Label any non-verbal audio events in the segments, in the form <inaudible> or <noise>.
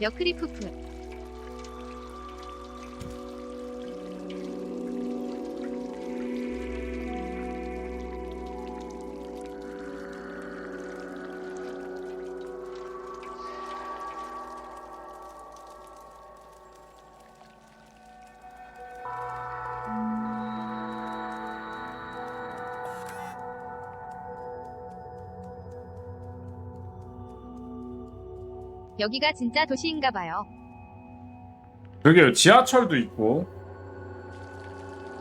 여크리프프 여기가 진짜 도시인가 봐요. 여기 지하철도 있고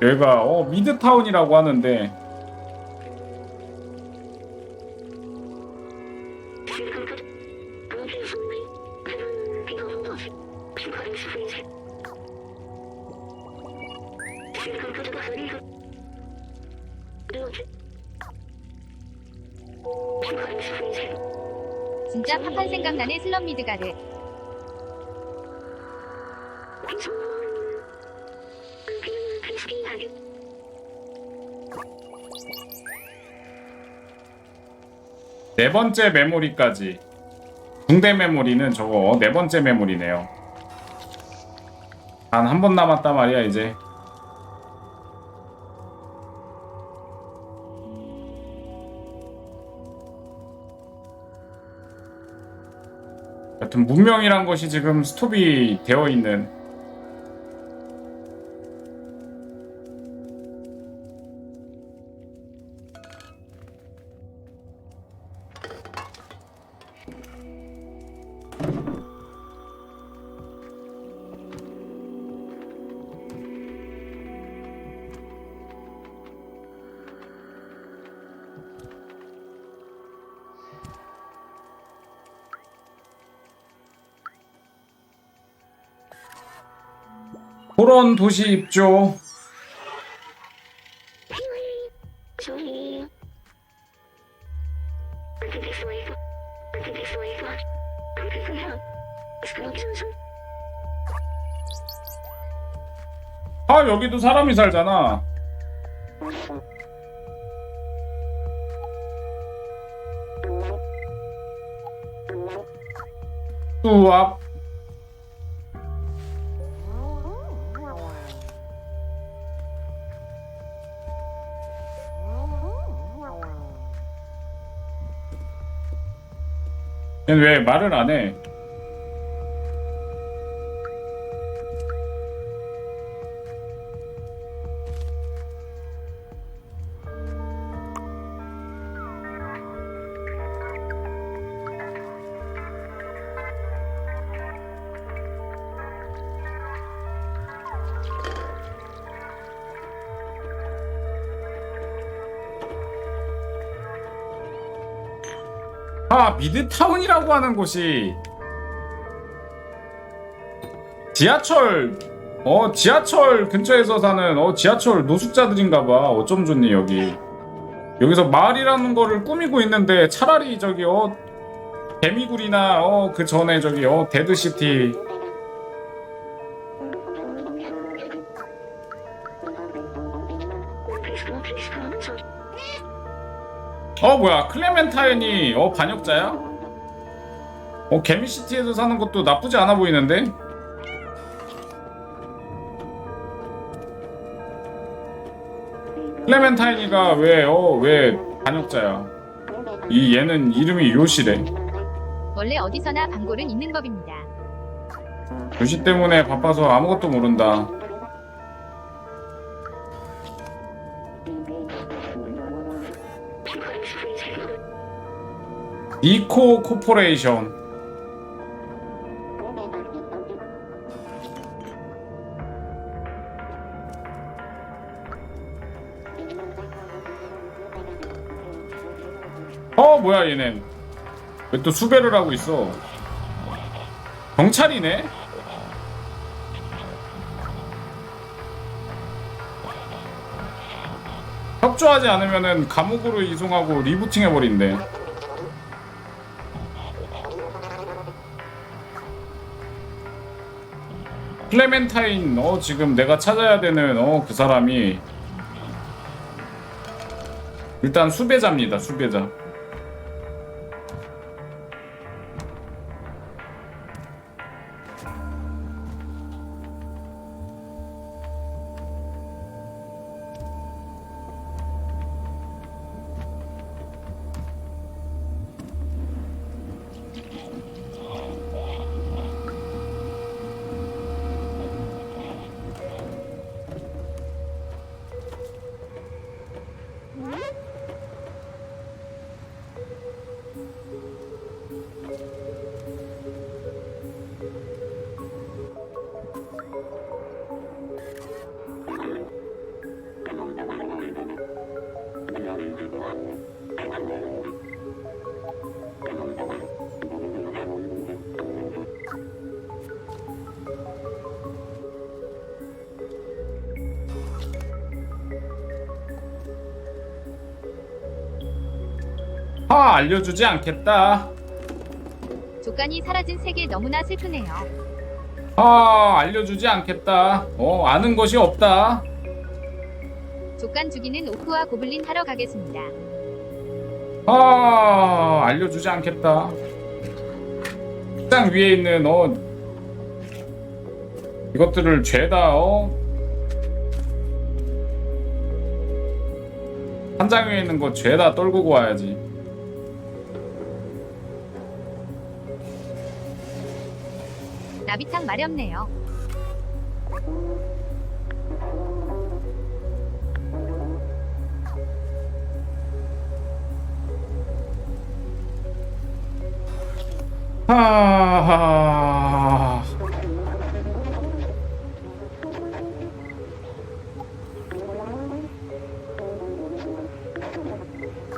여기가 어 미드타운이라고 하는데 진짜 팝판 생각나는 슬럼미드가드. 네 번째 메모리까지 붕대 메모리는 저거 네 번째 메모리네요 단 한 번 남았단 말이야 이제 문명이란 것이 지금 스톱이 되어 있는 그런 도시 입죠. 아 여기도 사람이 살잖아. 뚜압 왜 말을 안 해? 아 미드타운이라고 하는 곳이 지하철 어 지하철 근처에서 사는 어 지하철 노숙자들인가봐. 어쩜 좋니 여기. 여기서 마을이라는 거를 꾸미고 있는데 차라리 저기 어 개미굴이나 어 그 전에 저기 어 데드시티 어 뭐야 클레멘타인이 어 반역자야? 어 개미시티에서 사는 것도 나쁘지 않아 보이는데? 클레멘타인이가 왜 어 왜 반역자야? 이 얘는 이름이 요시래. 원래 어디서나 방골은 있는 법입니다. 요시 때문에 바빠서 아무것도 모른다. 니코 코퍼레이션. 어 뭐야 얘는 왜 또 수배를 하고 있어? 경찰이네? 협조하지 않으면은 감옥으로 이송하고 리부팅 해버린대 클레멘타인 어 지금 내가 찾아야 되는 어 그 사람이 일단 수배자입니다 수배자 알려주지 않겠다. 조간이 사라진 세계 너무나 슬프네요. 하 알려주지 않겠다. 어 아는 것이 없다. 조간 죽이는 오프와 고블린 하러 가겠습니다. 아 알려주지 않겠다. 책상 위에 있는 어 이것들을 죄다 어 한 장 위에 있는 거 죄다 떨구고 와야지. 나비탕 마렵네요. 하...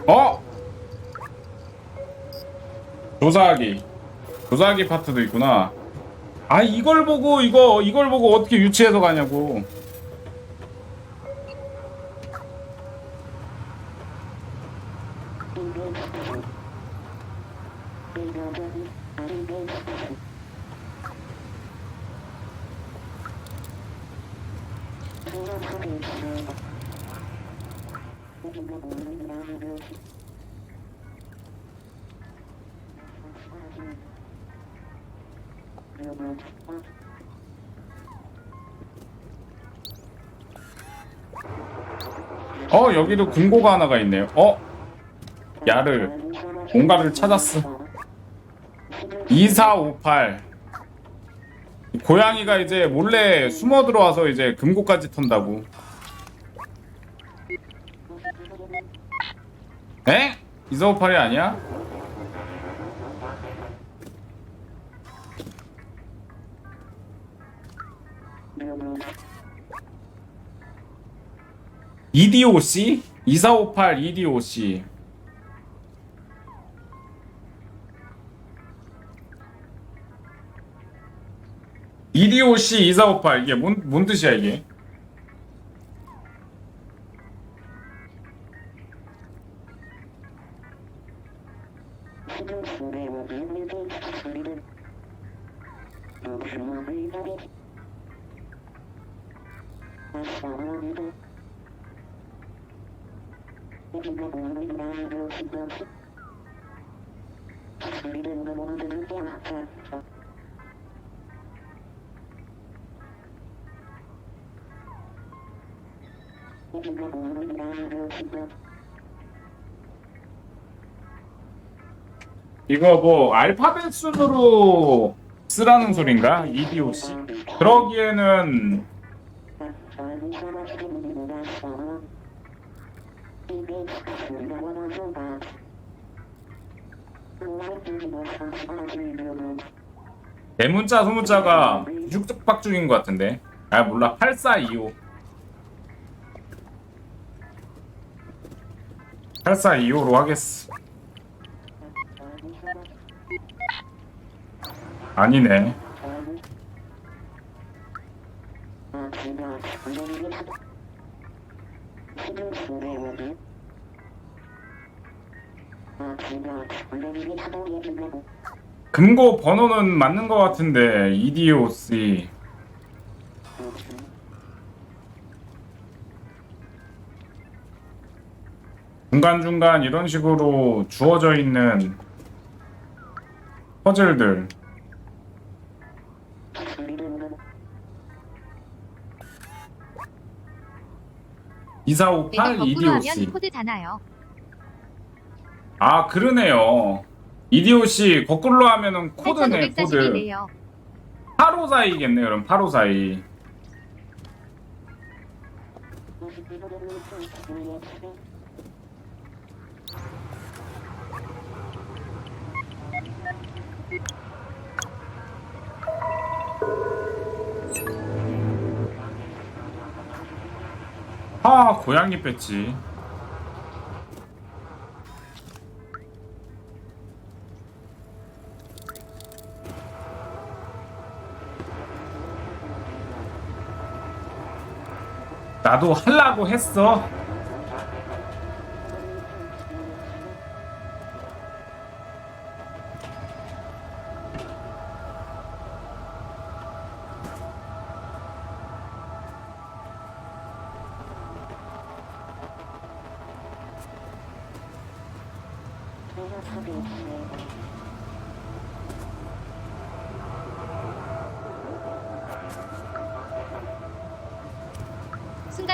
어? 조사하기 조사하기 파트도 있구나 아 이걸 보고 이거 이걸 보고 어떻게 유치해서 가냐고 어 여기도 금고가 하나가 있네요 어? 야르 뭔가를 찾았어 2458 고양이가 이제 몰래 숨어 들어와서 이제 금고까지 턴다고 에? 2458이 아니야? EDOC? 2458 EDOC EDOC 2458 이게 뭔, 뭔 뜻이야 이게? 이거 뭐 알파벳 순으로 쓰라는 소린가? EDOC 그러기에는 대문자 소문자가 육박중인 것 같은데. 아 몰라. 8425 8425로 하겠어. 아니네 금고 번호는 맞는 것 같은데 EDOC 중간중간 이런 식으로 주어져 있는 퍼즐들. 2458 이거 거꾸로 하면 EDOC 코드잖아요. 아 그러네요 EDOC 거꾸로 하면은 코드네 코드. 8542네요. 854이겠네 그럼 854이. 아 고양이 뺐지 나도 하려고 했어.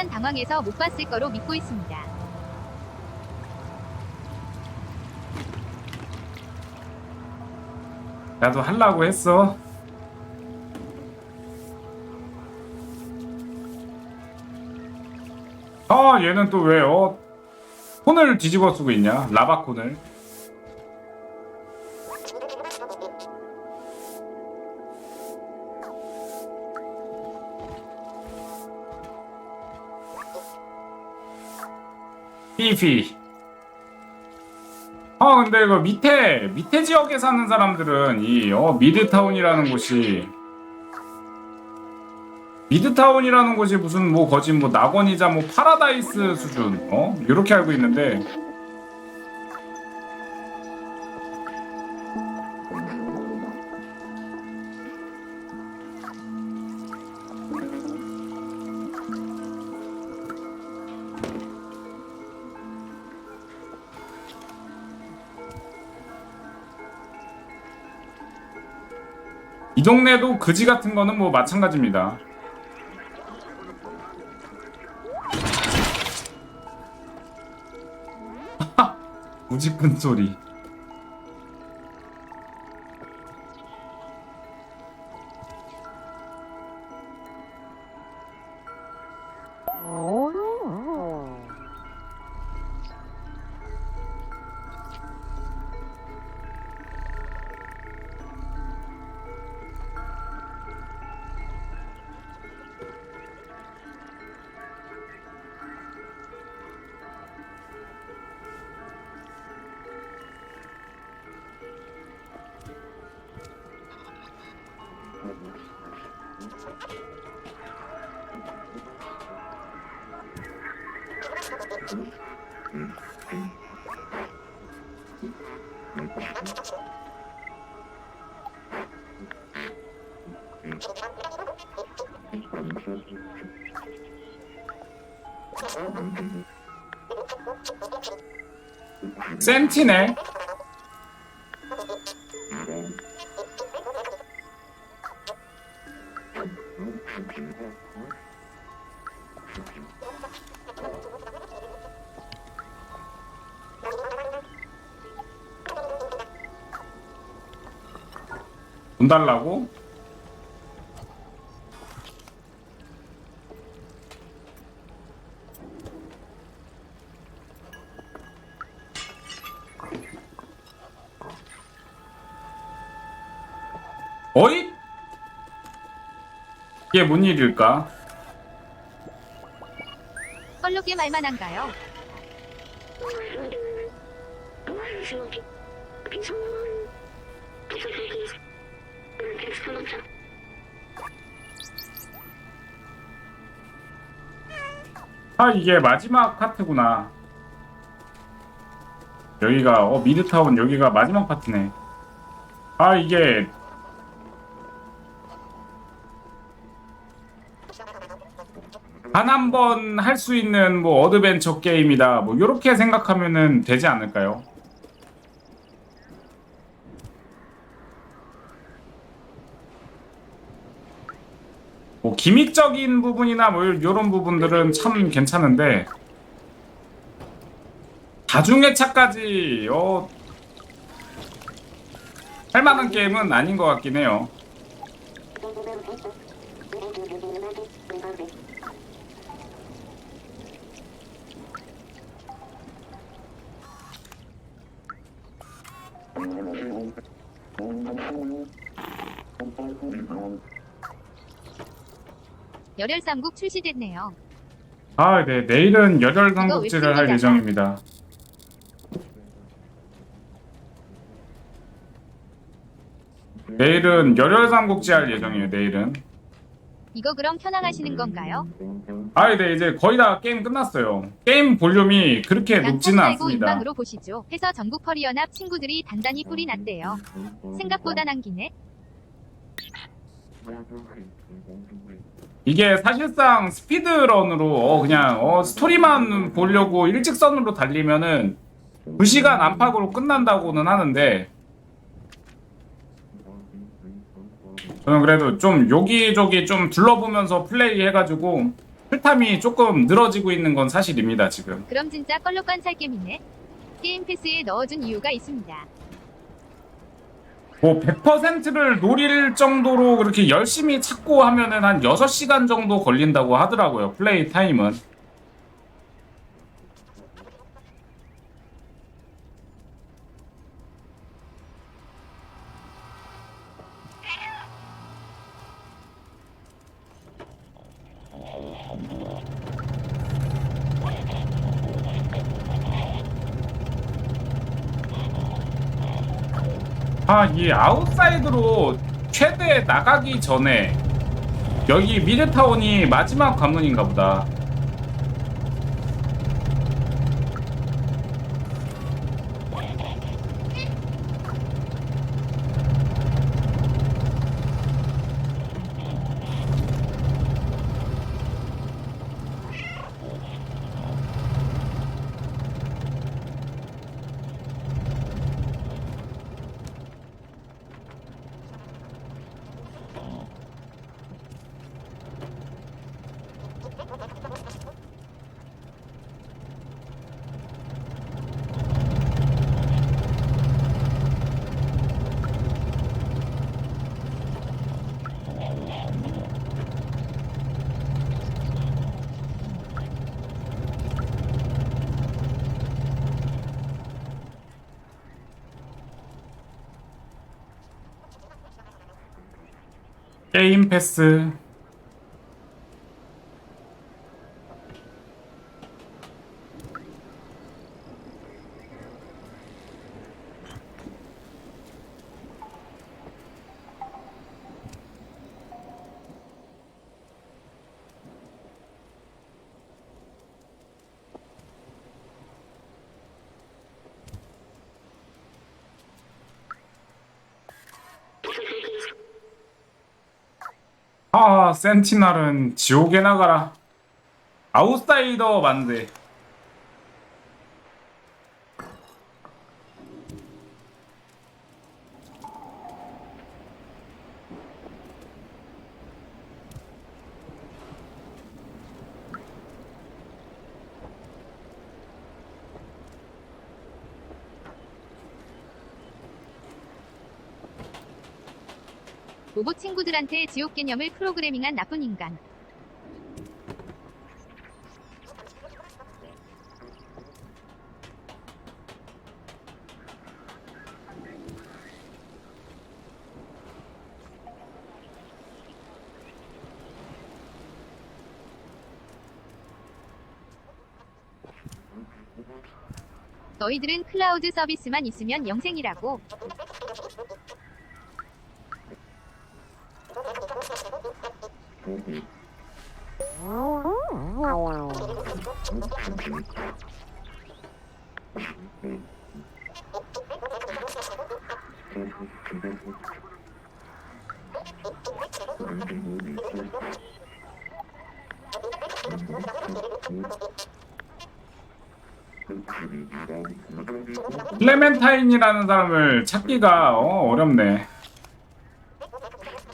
순간 당황해서 못 봤을 거로 믿고 있습니다. 나도 하려고 했어. 아 얘는 또왜 어? 콘을 뒤집어 쓰고 있냐? 라바콘을. 피피. 아 근데 이거 밑에 밑에 지역에 사는 사람들은 이 어, 미드타운이라는 곳이 미드타운이라는 곳이 무슨 뭐 거짓 뭐 낙원이자 뭐 파라다이스 수준 어 이렇게 알고 있는데 이 동네도 그지 같은 거는 뭐 마찬가지입니다. <laughs> 큰 소리. 센티네. 달라고? 어이? 이게 뭔 일일까? 썰룩게 말만한가요? 아 이게 마지막 파트구나. 여기가 어 미드타운 여기가 마지막 파트네. 아 이게 단 한 번 할 수 있는 뭐 어드벤처 게임이다. 뭐 이렇게 생각하면은 되지 않을까요? 기믹적인 부분이나 뭐 이런 부분들은 참 괜찮은데 다중회차까지 어 할 만한 게임은 아닌 것 같긴 해요. 열혈삼국 출시됐네요. 아, 네. 내일은 열혈 삼국지를 할. 예정입니다. 내일은 열혈 삼국지 할 예정이에요. 내일은. 이거 그럼 현황하시는 건가요? 아, 네. 이제 거의 다 게임 끝났어요. 게임 볼륨이 그렇게 높지는 않습니다. 인방으로 보시죠. 해서 전국 퍼리 연합 친구들이 단단히 뿔이 났대요. 생각보다 남기네. 이게 사실상 스피드런으로 어, 그냥 어, 스토리만 보려고 일직선으로 달리면은 2시간 안팎으로 끝난다고는 하는데 저는 그래도 좀 여기저기 좀 둘러보면서 플레이 해가지고 풀탐이 조금 늘어지고 있는 건 사실입니다 지금 그럼 진짜 껄록 관찰 게임이네. 게임 패스에 넣어준 이유가 있습니다. 뭐 100%를 노릴 정도로 그렇게 열심히 찾고 하면은 한 6시간 정도 걸린다고 하더라고요 플레이 타임은 이 아웃사이드로 최대 나가기 전에 여기 미드타운이 마지막 관문인가 보다. 게임 패스. 아, 센티널은 지옥에 나가라. 아웃사이더 만데. 로봇 친구들한테 지옥 개념을 프로그래밍한 나쁜 인간. 너희들은 클라우드 서비스만 있으면 영생이라고. 클레멘타인이라는 사람을 찾기가 어, 어렵네.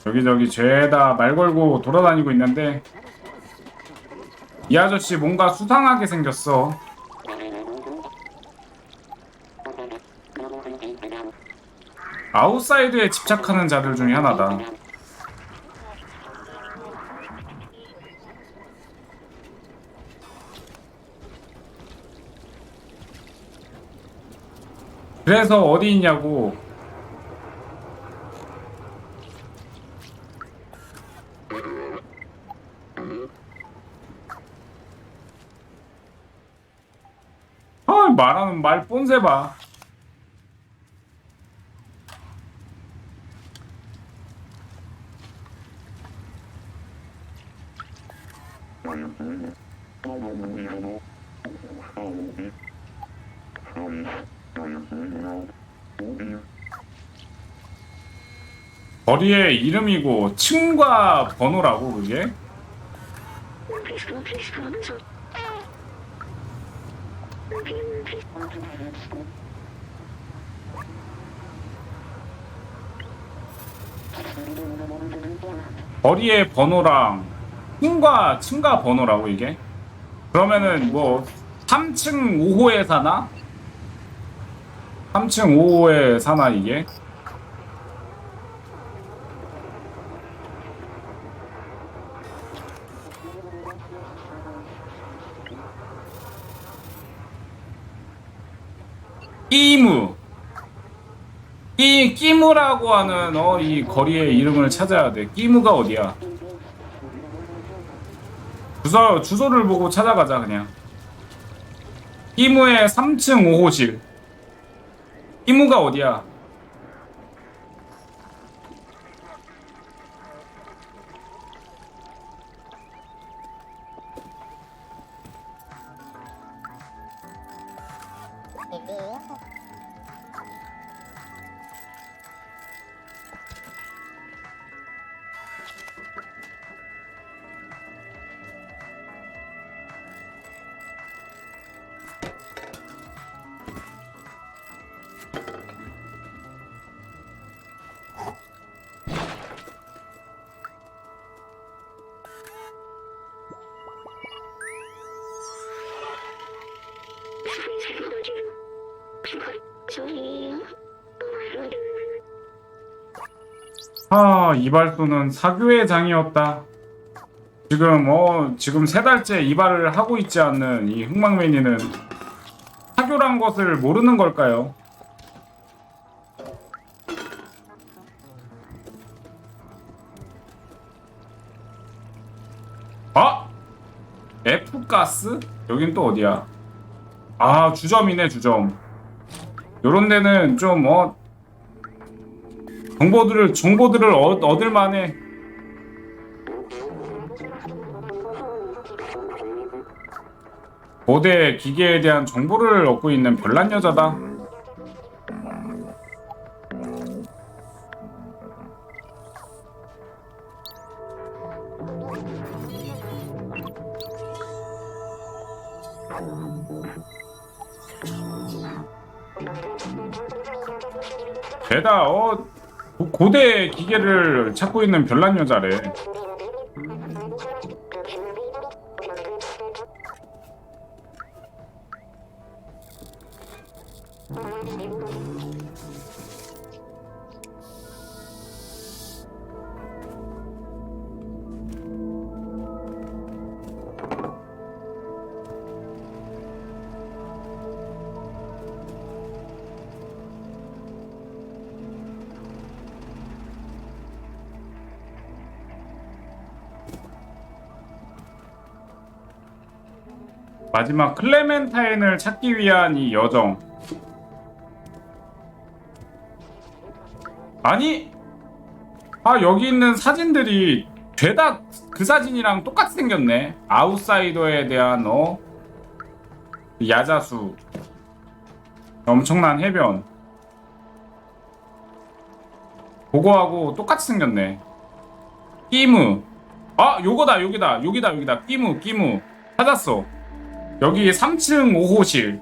여기저기 죄다 말 걸고 돌아다니고 있는데 이 아저씨 뭔가 수상하게 생겼어. 아웃사이드에 집착하는 자들 중에 하나다. 그래서 어디 있냐고 아 말 뽐새 봐. 거리의 이름이고 층과 번호라고 그게 거리의 번호랑 층과 층과 번호라고 이게? 그러면은 뭐 3층 5호에 사나? 3층 5호에 사나 이게? 끼무 끼 끼무라고 하는 어 이 거리의 이름을 찾아야 돼. 끼무가 어디야? 주소 주소를 보고 찾아가자 그냥. 끼무의 3층 5호실. 끼무가 어디야? 아 이발소는 사교의 장이었다. 지금 어 지금 세 달째 이발을 하고 있지 않는 이 흑막매니는 사교란 것을 모르는 걸까요? 아 F 가스 여긴 또 어디야? 아 주점이네 주점. 요런 데는 좀어 정보들을 정보들을 얻, 얻을 만해. 고대 기계에 대한 정보를 얻고 있는 별난 여자다. 게다 어 고- 고대 기계를 찾고 있는 별난 여자래. 마지막 클레멘타인을 찾기 위한 이 여정. 아니, 아 여기 있는 사진들이 죄다 그 사진이랑 똑같이 생겼네. 아웃사이더에 대한 어 야자수, 엄청난 해변. 그거하고 똑같이 생겼네. 끼무. 아 요거다 여기다 여기다 여기다 끼무 끼무 찾았어. 여기 3층 5호실